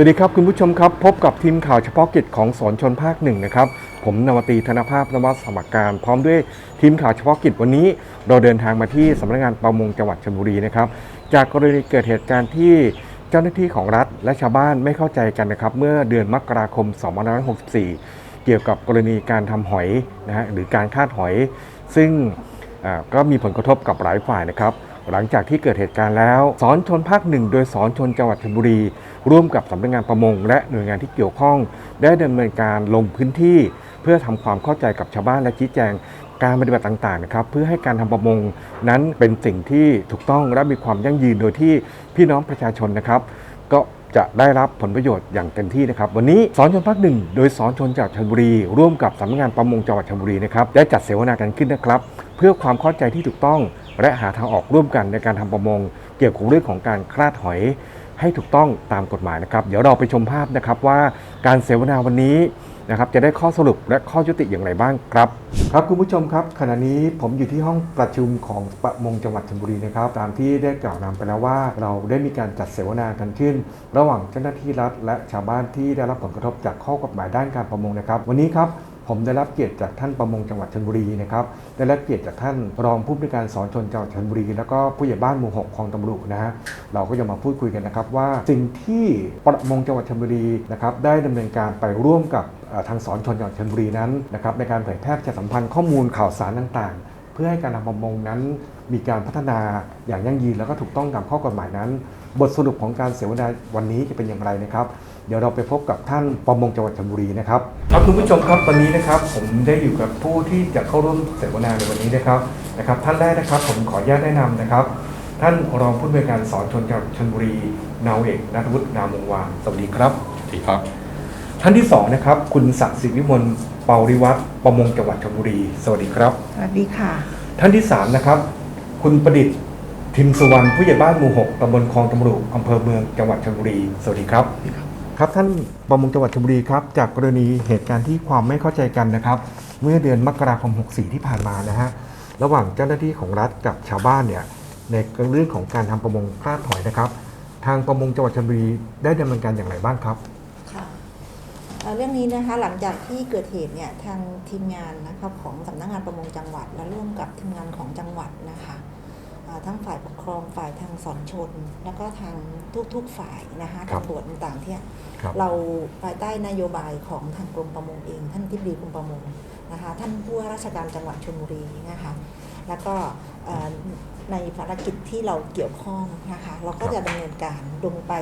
สวัสดีครับคุณผู้ชมครับพบกับทีมข่าวเฉพาะกิจของสอนชนภาคหนึ่งนะครับผมนวตีธนภาพนวัตสมัครการ พร้อมด้วยทีมข่าวเฉพาะกิจวันนี้ เราเดินทางมาที่สำนักงานประมงจังหวัดชลบุรีนะครับจากกรณีเกิดเหตุการณ์ที่เจ้าหน้าที่ของรัฐและชาวบ้านไม่เข้าใจกันนะครับเมื่อเดือนมกราคม 2564 เกี่ยวกับกรณีการทำหอยนะฮะหรือการคาดหอย ซึ่งก็มีผลกระทบกับหลายฝ่ายนะครับ หลังจากที่เกิดเหตุการณ์แล้วสอนชนภาคหนึ่งโดยสอนชนจังหวัดชลบุรี ร่วมกับสำนักงานประมง และหน่วยงานที่เกี่ยวข้อง ได้ดำเนินการลงพื้นที่ เพื่อทำความเข้าใจกับชาวบ้านและชี้แจงการปฏิบัติต่างๆนะครับเพื่อให้การทำประมงนั้นเป็นสิ่งที่ถูกต้องและมีความยั่งยืนโดยที่พี่น้องประชาชนนะครับ ก็จะได้รับผลประโยชน์อย่างเต็มที่นะครับ วันนี้สอนชนภาคหนึ่งโดยสอนชนจากชลบุรี ร่วมกับสำนักงานประมงจังหวัดชลบุรีนะครับได้จัดเสวนากันขึ้นนะครับ เพื่อความเข้าใจที่ถูกต้องและหาทางออกร่วมกันในการทำประมง เกี่ยวกับเรื่องของการคลาดหอยให้ถูกต้องตามกฎหมายนะครับ เดี๋ยวเราไปชมภาพนะครับว่าการเสวนาวันนี้นะครับจะได้ข้อสรุปและข้อยุติอย่างไรบ้างครับ ครับคุณผู้ชมครับ ขณะนี้ผมอยู่ที่ห้องประชุมของประมงจังหวัดชลบุรีนะครับ ตามที่ได้กล่าวนำไปแล้วว่า เราได้มีการจัดเสวนากันขึ้น ระหว่างเจ้าหน้าที่รัฐ และชาวบ้านที่ได้รับผลกระทบจากข้อกฎหมายด้านการประมงนะครับ วันนี้ครับ ผมได้รับเกียรติจากท่านประมงจังหวัดชลบุรีนะครับได้รับเกียรติจากท่านรองผู้บริการสอนชนจังหวัดชลบุรี แล้วก็ผู้ใหญ่บ้านหมู่หกคลองตำรุนะฮะเราก็จะมาพูดคุยกันนะครับว่าสิ่งที่ประมงจังหวัดชลบุรีนะครับได้ดำเนินการไปร่วมกับทางสอนชนจังหวัดชลบุรีนั้นนะครับในการเผยแพร่ประชาสัมพันธ์ข้อมูลข่าวสารต่างๆ เพื่อให้การทำประมงนั้นมีการพัฒนาอย่างยั่งยืนแล้วก็ถูกต้องตามข้อกฎหมายนั้น บทสรุปของการเสวนาวันนี้จะเป็นอย่างไรนะครับ เดี๋ยวเราไปพบกับท่านประมงจังหวัดชลบุรีนะครับครับคุณผู้ชมครับวันนี้นะครับ ผมได้อยู่กับผู้ที่จะเข้าร่วมเสวนาในวันนี้นะครับนะครับ ท่านแรกนะครับผมขออนุญาตแนะนำนะครับ ท่านรองผู้อำนวยการสอนชนจังหวัดชลบุรีนาวเอกนัทวุฒินามวงวานสวัสดีครับสวัสดีครับ ท่านที่สองนะครับ คุณศักดิ์สิทธิวิมลเปาริวัฒน์ประมงจังหวัดชลบุรี สวัสดีครับสวัสดีค่ะ ท่านที่สามนะครับ คุณประดิษฐ์ ทิมสุวรรณผู้ใหญ่บ้านหมู่หกตำบลคลองตำรุอำเภอเมืองจังหวัดชลบุรี สวัสดีครับ ครับท่านประมงจังหวัดชลบุรีครับจากกรณีเหตุการณ์ที่ความไม่เข้าใจกันนะครับ เมื่อเดือนมกราคม 64 ที่ผ่านมานะฮะระหว่างเจ้าหน้าที่ของรัฐกับชาวบ้านเนี่ยในเรื่องของการทำประมงคลาดหอยนะครับ ทางประมงจังหวัดชลบุรีได้ดำเนินการอย่างไรบ้างครับค่ะเอ่อเรื่องนี้นะคะหลังจากที่เกิดเหตุเนี่ยทางทีมงานนะคะของสำนักงานประมงจังหวัดและร่วมกับทีมงานของจังหวัดนะคะอ่า ทั้งฝ่ายปกครองฝ่ายทางสอนชน แล้วก็ทางทุกๆฝ่ายนะคะครับตำรวจต่างๆที่ครับเราภายใต้นโยบายของทางกรมประมงเอง ท่านทิบดีกรมประมงนะคะท่านผู้ว่าราชการจังหวัดชลบุรีนะคะแล้วก็เอ่อในภารกิจที่เราเกี่ยวข้องนะคะเราก็ครับจะดำเนินการลงไป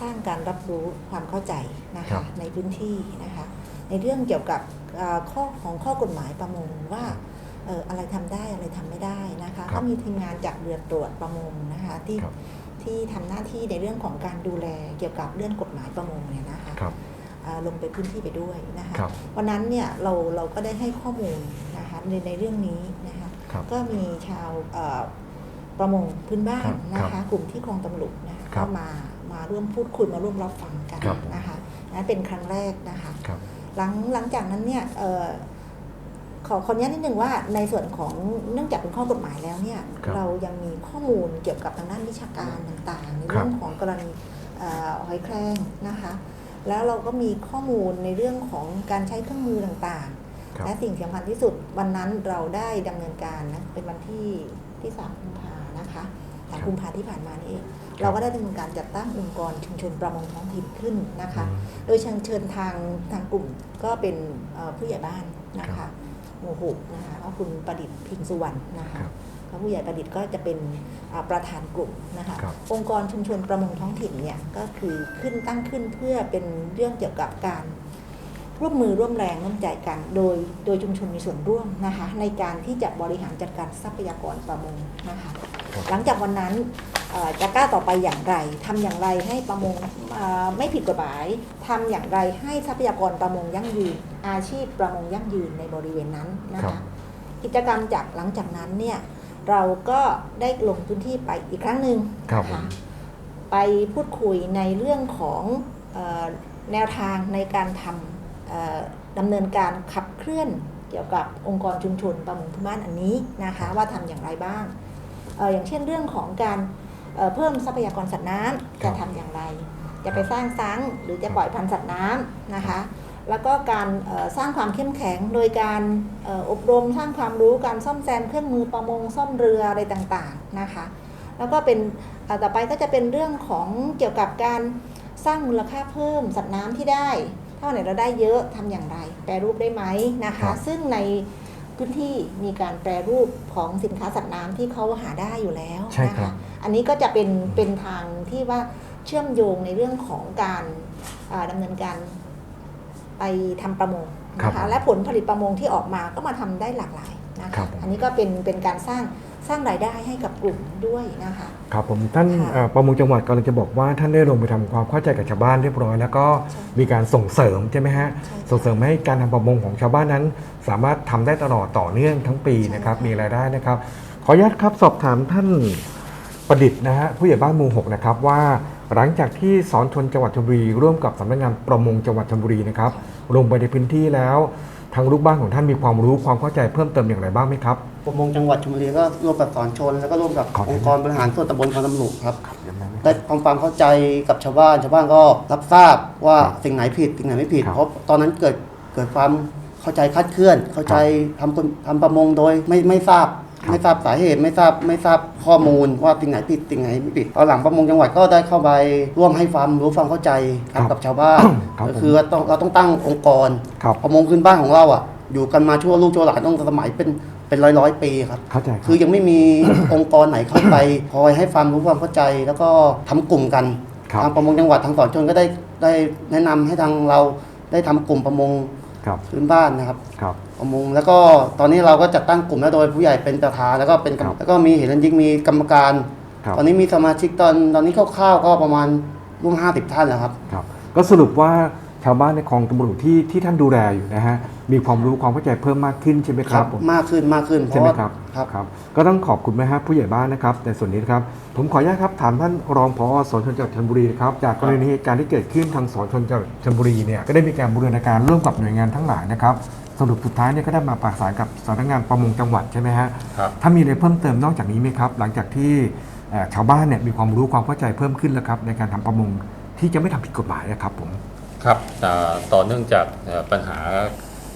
สร้างการรับรู้ความเข้าใจนะครัคะบในพื้นที่นะคะในเรื่องเกี่ยวกับเอ่อข้อของข้อกฎหมายประมงว่าเอ่ออะไรทำได้อะไรทำไม่ได้นะคะครับก็มีทีมงานจากเรือตรวจประมงนะคะที่ครับที่ทำหน้าที่ในเรื่องของการดูแลเกี่ยวกับเรื่องกฎหมายประมงเนี่ยนะคะครับอ่าลงไปพื้นที่ไปด้วยนะคะครับวันนั้นเนี่ยเราเราก็ได้ให้ข้อมูลนะคะในในเรื่องนี้นะคะครับก็มีชาวเอ่อประมงพื้นบ้าครันบนะคะครับกลุ่มที่คลองตำลุกนะคะครัก็บมามาร่วมพูดคุยมาร่วมรับฟังกันครับนะคะนั้นเป็นครั้งแรกนะคะครับหลังหลังจากนั้นเนี่ยเอ่อ ขอขออนุญาตนิดนึงว่าในส่วนของเนื่องจากเป็นข้อกฎหมายแล้วเนี่ยครับเรายังมีข้อมูลเกี่ยวกับทางด้านวิชาการต่างๆ ในเรื่องของกรณีเอ่อหอยแครงนะคะแล้วเราก็มีข้อมูลในเรื่องของการใช้เครื่องมือต่างๆครับและสิ่งสำคัญที่สุดวันนั้นเราได้ดำเนินการนะเป็นวันที่ที่สามกุมภานะคะสามกุมภาที่ผ่านมานี่เองเราก็ได้ดำเนินการจัดตั้งองค์กรชุมชนประมงท้องถิ่นขึ้นนะคะ โดยเชิญเชิญทางทางกลุ่มก็เป็นเอ่อผู้ใหญ่บ้านนะครัคะบ หมู่หกนะคะก็คุณประดิษฐ์พิมพ์สุวรรณนะคะครับแล้วผู้ใหญ่ประดิษฐ์ก็จะเป็นอ่าประธานกลุ่มนะคะครับองค์กรชุมชนประมงท้องถิ่นเนี่ยก็คือขึ้นตั้งขึ้นเพื่อเป็นเรื่องเกี่ยวกับการร่วมมือร่วมแรงร่วมใจกันโดยโดยชุมชนมีส่วนร่วมนะคะในการที่จะบริหารจัดการทรัพยากรประมงนะคะครับหลังจากวันนั้นเอ่อ จะกล้าต่อไปอย่างไรทำอย่างไรให้ประมงเอ่อไม่ผิดกฎหมายทำอย่างไรให้ทรัพยากรประมงยั่งยืน อาชีพประมงยั่งยืนในบริเวณนั้นนะครัคะบกิจกรรมจากหลังจากนั้นเนี่ยเราก็ได้ลงพื้นที่ไปอีกครั้งหนึ่งครับนะคะไปพูดคุยในเรื่องของเออแนวทางในการทำเอ่อดำเนินการขับเคลื่อนเกี่ยวกับองค์กรชุมชนประมงพื้นบ้านอันนี้นะคะว่าทำอย่างไรบ้างเอ่ออย่างเช่นเรื่องของการ เอ่อเพิ่มทรัพยากรสัตว์น้ำครัจะบทำอย่างไร จะไปสร้างซังหรือจะปล่อยพันธุ์สัตว์น้ำนะคะ แล้วก็การเอ่อสร้างความเข้มแข็งโดยการเอ่ออบรมสร้างความรู้การซ่อมแซมเครื่องมือประมงซ่อมเรืออะไรต่างๆนะคะ แล้วก็เป็นเอ่อต่อไปก็จะเป็นเรื่องของเกี่ยวกับการสร้างมูลค่าเพิ่มสัตว์น้ำที่ได้ ถ้าวันไหนเราได้เยอะทำอย่างไร แปรรูปได้ไหมนะครัคะบซึ่งใน พื้นที่มีการแปรรูปของสินค้าสัตว์น้ำที่เขาหาได้อยู่แล้วใช่นะครัคะบ อันนี้ก็จะเป็นเป็นทางที่ว่าเชื่อมโยงในเรื่องของการอ่าดำเนินการไปทำประมงนะครัคะบและผลผลิตประมงที่ออกมาก็มาทำได้หลากหลายนะครัคะบผมอันนี้ก็เป็นเป็นการสร้าง สร้างรายได้ให้กับกลุ่มด้วยนะคะ ครับผมท่านค่ะเอ่อประมงจังหวัดกำลังจะบอกว่าท่านได้ลงไปทำความเข้าใจกับชาวบ้านเรียบร้อย แล้วก็ใช่มีการส่งเสริมใช่ไหมฮะใช่ค่ะส่งเสริมให้การทำประมงของชาวบ้านนั้น สามารถทำได้ตลอดต่อเนื่องทั้งปีใช่นะครับค่ะ มีรายได้นะครับ ขออนุญาตครับสอบถามท่านประดิษฐ์นะฮะผู้ใหญ่บ้านหมู่หกนะครับว่า หลังจากที่สอนชนจังหวัดชลบุรีร่วมกับสำนักงานประมงจังหวัดชลบุรีนะครับลงไปในพื้นที่แล้ว ทางลูกบ้านของท่านมีความรู้ความเข้าใจเพิ่มเติมอย่างไรบ้างไหมครับ ประมงจังหวัดชลบุรีก็ร่วมกับสอนชน แล้วก็ร่วมกับขอบคุณองค์กรบริหารส่วนตำบลคลองตำลุกครับได้ทำความเข้าใจกับชาวบ้าน ชาวบ้านก็รับทราบว่าครับสิ่งไหนผิดสิ่งไหนไม่ผิด ครับเพราะตอนนั้นเกิดเกิดความเข้าใจคลาดเคลื่อน เข้าใจทำคนทำประมงโดยไม่ไม่ทราบครับ ไม่ทราบสาเหตุไม่ทราบไม่ทราบข้อมูลว่าสิ่งไหนผิดสิ่งไหนไม่ผิดตอนหลังประมงจังหวัดก็ได้เข้าไปร่วมให้ความรู้ความเข้าใจครับครับกับชาวบ้านครับก็คือว่าต้องเราต้องตั้งองค์กรครับ ประมงพื้นบ้านของเราอะ อยู่กันมาชั่วลูกชั่วหลานต้องสมัยเป็นเป็นร้อยร้อยๆปีครับ เข้าใจครับ คือยังไม่มี องค์กรไหนเข้าไปคอยให้ความรู้ความเข้าใจ แล้วก็ทำกลุ่มกันครับ ทางประมงจังหวัดทางสอนชนก็ได้ได้แนะนำให้ทางเราได้ทำกลุ่มประมงครับพื้นบ้านนะครับ ครับ ประมงแล้วก็ตอนนี้เราก็จัดตั้งกลุ่มแล้วโดยผู้ใหญ่เป็นประธานแล้วก็เป็นกรรมครับแล้วก็มีเห็นยิงมีกรรมการ ครับ ตอนนี้มีสมาชิกตอนตอนนี้คร่าวๆก็ประมาณร่วมห้าสิบท่านแล้วครับ ครับก็สรุปว่าชาวบ้านในคลองตำรุที่ที่ท่านดูแลอยู่นะฮะมีความรู้ความเข้าใจเพิ่มมากขึ้นใช่ไหมครับผม มากขึ้นมากขึ้นเพใช่ราะไหมว่าครับครับครับ ก็ต้องขอบคุณนะฮะผู้ใหญ่บ้านนะครับในส่วนนี้นะครับ ผมขออนุญาตครับถามท่านรองผอสอนชนจังหวัดชลบุรีนะครับจากกรณีเหตุการณ์ที่เกิดขึ้นทางสอนชนจังหวัดชลบุรีเนี่ยก็ได้มีการบูรณาการร่วมกับหน่วยงานทั้งหลายนะครับ สรุปสุดท้ายเนี่ยก็ได้มาประสานกับสำนักงานประมงจังหวัดใช่ไหมฮะครับ ถ้ามีอะไรเพิ่มเติมนอกจากนี้ไหมครับ หลังจากที่เอ่อชาวบ้านเนี่ยมีความรู้ความเข้าใจเพิ่มขึ้นแล้วครับในการทำประมงที่จะไม่ทำผิดกฎหมายนะครับผม ครับอ่าต่อเนื่องจากเอ่อปัญหา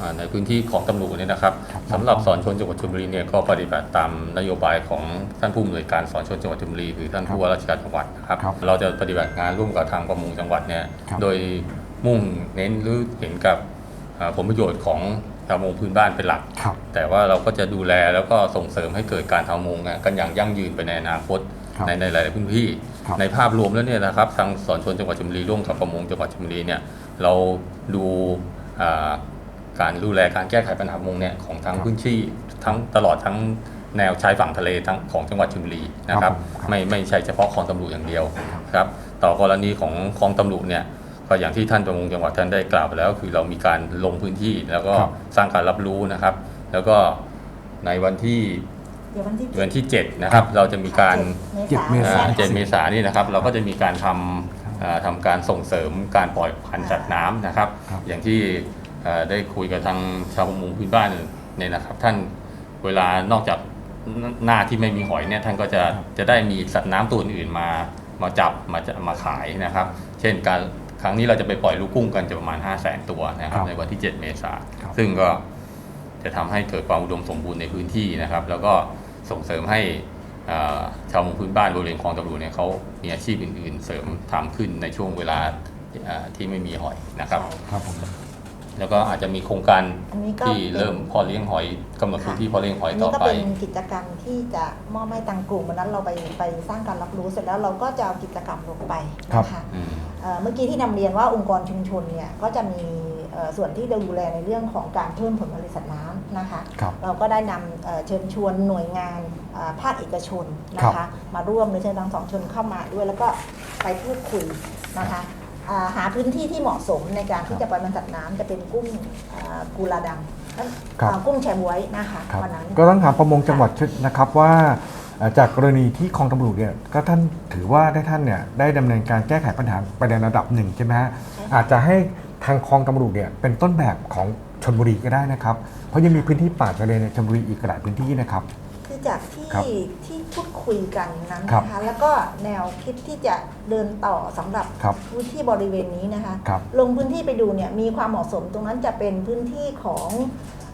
อ่าในพื้นที่ของตำรวจเนี่ยนะครับครับ สำหรับสอนชนจังหวัดชลบุรีเนี่ยก็ปฏิบัติตามนโยบายของท่านผู้อำนวยการสอนชนจังหวัดชลบุรีคือท่านครับผู้ว่าราชการจังหวัดนะครับครับเราจะปฏิบัติงานร่วมกับทางประมงจังหวัดเนี่ยครับ โดยมุ่งเน้นหรือเห็นกับอ่า ผลประโยชน์ของชาวประมงพื้นบ้านเป็นหลักครับแต่ว่าเราก็จะดูแลแล้วก็ส่งเสริมให้เกิดการทำประมงอะกันอย่างยั่งยืนไปในอนาคตครับในในหลาย ๆ พื้นที่ครับในภาพรวมแล้วเนี่ยนะครับทางสอนชนจังหวัดชลบุรีร่วมกับประมงจังหวัดชลบุรีเนี่ยเราดูอ่าการดูแลการแก้ไขปัญหาประมงเนี่ยของทั้งครับพื้นที่ทั้งตลอดทั้งแนวชายฝั่งทะเลทั้งของจังหวัดชลบุรีนะครับครับผมครับไม่ไม่ใช่เฉพาะคลองตำรุอย่างเดียวครับ ต่อกรณีของคลองตำรุเนี่ย ก็อย่างที่ท่านประมงจังหวัดท่านได้กล่าวไปแล้ว คือเรามีการลงพื้นที่แล้วก็ครับสร้างการรับรู้นะครับ แล้วก็ในวันที่เดี๋ยววันที่วันที่ 7 นะครับ เราจะมีการ เจ็ดเมษาอ่าเจ็ดเมษายนนี่นะครับเราก็จะมีการทำอ่าทำการส่งเสริมการปล่อยพันธุ์สัตว์น้ำนะครับ ครับอย่างที่เอ่อได้คุยกับทางชาวประมงพื้นบ้านเนี่ยนะครับ ท่านเวลานอกจากหน้าที่ไม่มีหอยเนี่ยท่านก็จะจะได้มีสัตว์น้ำตัวอื่นมามาจับมาจะมาขายนะครับ เช่นการ ครั้งนี้เราจะไปปล่อยลูกกุ้งกันจะประมาณ 5 0 0แสนตัวนะครัครับบในวันที่ 7 เมษาครับซึ่งก็จะทำให้เกิดความอุดมสมบูรณ์ในพื้นที่นะครับ แล้วก็ส่งเสริมให้เอ่อชาวประมงพื้นบ้านบริเวณคลองตำรูเนี่ยเขามีอาชีพอื่น ๆ เสริมทำขึ้นในช่วงเวลาเอ่อที่ไม่มีหอยนะครับครับผม แล้วก็อาจจะมีโครงการอันนี้ก็ที่เป็นเริ่มเพอเลี้ยงหอยกำหนดพื้นที่เพอเลี้ยงหอยอันต่นี้อก็ไป เป็นกิจกรรมที่จะมอบให้ทางกลุ่มวันนั้นเราไปไปสร้างการรับรู้เสร็จแล้วเราก็จะเอากิจกรรมลงไปครับ นะคะ อืม เอ่อเมื่อกี้ที่นำเรียนว่าองค์กรชุมชนเนี่ยก็จะมีเอ่อส่วนที่ดูแลในเรื่องของการเพิ่มผลผลิตสัตว์น้ำนะคะ ครับ เราก็ได้นำเอ่อเชิญชวนหน่วยงานเอ่อภาคเอกชนนะครัคะ บมาร่วมในเชิญทั้งสองชนเข้ามาด้วยแล้วก็ไปพูดคุยนะคะอ่า หาพื้นที่ที่เหมาะสมในการที่จะปล่อยมันสัตว์น้ำจะเป็นกุ้งอ่ากุลาดำครับอ่ากุ้งแชบวยนะคะครับวันนั้นก็ต้องถามประมงจังหวัดนะครับว่าเอ่อจากกรณีที่คลองตำรวจเนี่ยก็ท่านถือว่าได้ท่านเนี่ยได้ดำเนินการแก้ไขปัญหาไปในระดับหนึ่งใช่ไหมฮะใช่ค่ะอาจจะให้ทางคลองตำรวจเนี่ยเป็นต้นแบบของชนบุรีก็ได้นะครับ เพราะยังมีพื้นที่ป่าทะเลในชนบุรีอีกหลายพื้นที่นะครับคือ จากที่ครับที่พูดคุยกันนั้นครับนะคะ แล้วก็แนวคิดที่จะเดินต่อสำหรับครับพื้นที่บริเวณนี้นะคะ ครับลงพื้นที่ไปดูเนี่ยมีความเหมาะสมตรงนั้นจะเป็นพื้นที่ของ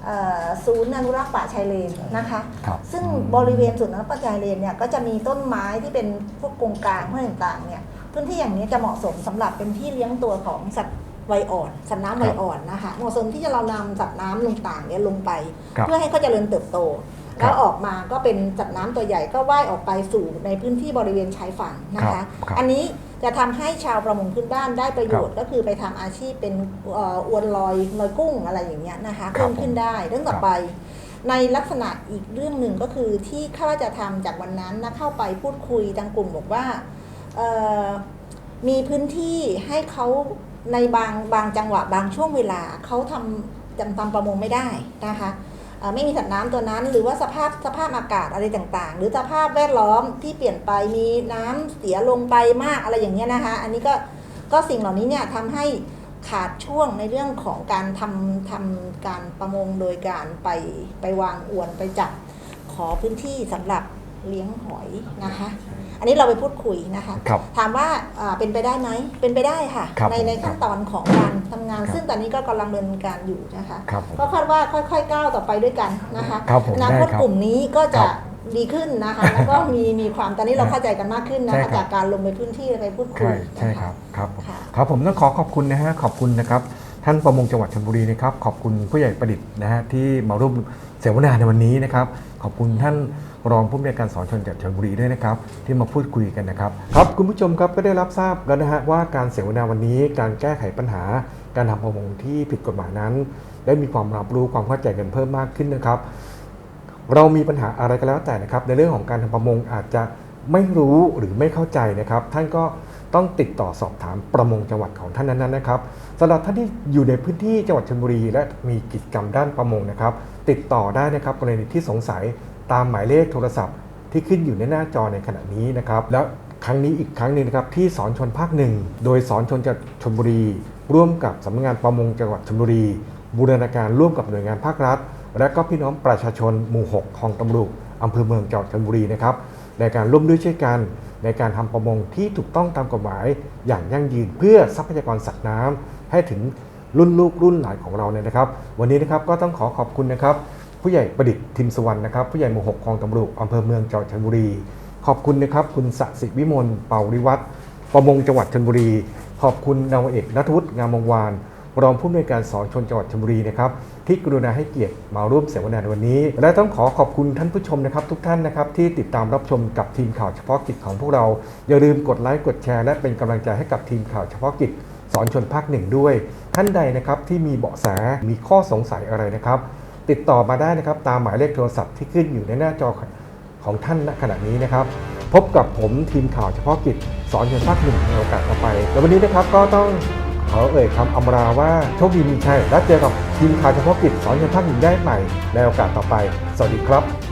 เอ่อศูนย์อนุรักษ์ป่าชายเลนนะคะ ครับซึ่งบริเวณศูนย์อนุรักษ์ป่าชายเลนเนี่ยก็จะมีต้นไม้ที่เป็นพวกกงกลางพวกต่างๆเนี่ยพื้นที่อย่างนี้จะเหมาะสมสำหรับเป็นที่เลี้ยงตัวของสัตว์วัยอ่อนสัตว์น้ำวัยอ่อนนะคะเหมาะสมที่จะเรานำสัตว์น้ำลงต่างเนี่ยลงไป ครับ เพื่อให้เขาเจริญเติบโตครั แล้บวออกมาก็เป็นสัตว์น้ำตัวใหญ่ก็ว่ายออกไปสู่ในพื้นที่บริเวณชายฝั่งนะครัคะบครับอันนี้จะทำให้ชาวประมงพื้นบ้านได้ประโยชน์ ก็คือไปทำอาชีพเป็นเอ่ออวนลอยลอยกุ้งอะไรอย่างเงี้ยนะคะครัเพิ่บมขึ้นได้เรื่องต่อไป ในลักษณะอีกเรื่องหนึ่งก็คือที่ข้าราชทำจากวันนั้นนะเข้าไปพูดคุยทางกลุ่มบอกว่าเอ่อมีพื้นที่ให้เขาในบางบางจังหวะบางช่วงเวลาเขาทำจำทำประมงไม่ได้นะคะเอ่อ ไม่มีสัตว์น้ำตัวนั้น หรือว่าสภาพสภาพอากาศอะไรต่างๆ หรือสภาพแวดล้อมที่เปลี่ยนไปมีน้ำเสียลงไปมากอะไรอย่างเงี้ยนะคะ อันนี้ก็ก็สิ่งเหล่านี้เนี่ยทำให้ขาดช่วงในเรื่องของการทำทำการประมงโดยการไปไปวางอวนไปจับขอพื้นที่สำหรับเลี้ยงหอยนะคะ อันนี้เราไปพูดคุยนะคะ ครับถามว่าอ่าเป็นไปได้ไหมเป็นไปได้ค่ะ ครับในในผมขั้นตอนของการทำงาน ครับ ซึ่งตอนนี้ก็กำลังดำเนินการอยู่นะคะ ครับผม ก็คาดว่าค่อยๆก้าวต่อไปด้วยกันนะคะครับผมอนาคตได้ครับกลุ่มนี้ก็คจะรับดีขึ้นนะคะ แล้วก็มีมีความตอนนี้เราเข้าใจกันมากขึ้นนะใช่คะครับจากการลงไปพื้นที่ไปพูดคุใช่ยใช่นะะ ครับครับผมค่ะ ครับผมต้องขอขอบคุณนะฮะขอบคุณนะครับท่านประมงจังหวัดชลบุรีนะครับขอบคุณผู้ใหญ่ประดิษฐ์นะฮะที่มาร่วมเสวนาในวันนี้นะครับ ขอบคุณท่าน รองผู้อำนวยการสอนชนจากชลบุรีด้วยนะครับ ที่มาพูดคุยกันนะครับ ครับคุณผู้ชมครับก็ได้รับทราบแล้วนะฮะว่าการเสวนาวันนี้การแก้ไขปัญหา การทำประมงที่ผิดกฎหมายนั้น ได้มีความรับรู้ความเข้าใจกันเพิ่มมากขึ้นนะครับ เรามีปัญหาอะไรก็แล้วแต่นะครับ ในเรื่องของการทำประมงอาจจะไม่รู้หรือไม่เข้าใจนะครับ ท่านก็ต้องติดต่อสอบถามประมงจังหวัดของท่านนั้นๆนะครับสำหรับท่านที่อยู่ในพื้นที่จังหวัดชลบุรี และมีกิจกรรมด้านประมงนะครับ ติดต่อได้นะครับกรณีที่สงสัย ตามหมายเลขโทรศัพท์ที่ขึ้นอยู่ในหน้าจอในขณะนี้นะครับ แล้วครั้งนี้อีกครั้งหนึ่งนะครับที่สอนชนภาคหนึ่งโดยสอนชนจังหวัดชลบุรี ร่วมกับสำนักงานประมงจังหวัดชลบุรี บูรณาการร่วมกับหน่วยงานภาครัฐ และก็พี่น้องประชาชนหมู่6คลองตำรุอำเภอเมืองจังหวัดชลบุรีนะครับในการร่วมด้วยช่วยกันในการทำประมงที่ถูกต้องตามกฎหมายอย่างยั่งยืนเพื่อทรัพยากรสัตว์น้ำให้ถึงรุ่นลูกรุ่นหลานของเราเนี่ยนะครับ วันนี้นะครับก็ต้องขอขอบคุณนะครับ ผู้ใหญ่ประดิษฐ์ทิมสวรรณนะครับผู้ใหญ่หมู่หกคลองตำรุอำเภอเมืองจังหวัดชลบุรี ขอบคุณนะครับ คุณสสิวิมลเป่าริวัฒน์ประมงจังหวัดชลบุรี ขอบคุณนาวเอกนัทวุฒิงามวงวานรองผู้อำนวยการสอนชนจังหวัดชลบุรีนะครับที่กรุณาให้เกียรติมาร่วมเสวนาในวันนี้ และต้องขอขอบคุณท่านผู้ชมนะครับ ทุกท่านนะครับที่ติดตามรับชมกับทีมข่าวเฉพาะกิจของพวกเรา อย่าลืมกดไลค์กดแชร์และเป็นกำลังใจให้กับทีมข่าวเฉพาะกิจสอนชนภาคหนึ่งด้วย ท่านใดนะครับที่มีเบาะแสมีข้อสงสัยอะไรนะครับ ติดต่อมาได้นะครับตามหมายเลขโทรศัพท์ที่ขึ้นอยู่ในหน้าจอของท่านณขณะนี้นะครับ พบกับผมทีมข่าวเฉพาะกิจสอนชนภาคหนึ่งในโอกาสต่อไป แล้ววันนี้นะครับก็ต้องขอเอ่ยคำอำลาว่าโชคดีมีชัยและเจอกับทีมข่าวเฉพาะกิจสอนชนภาคหนึ่งได้ใหม่ในโอกาสต่อไป สวัสดีครับ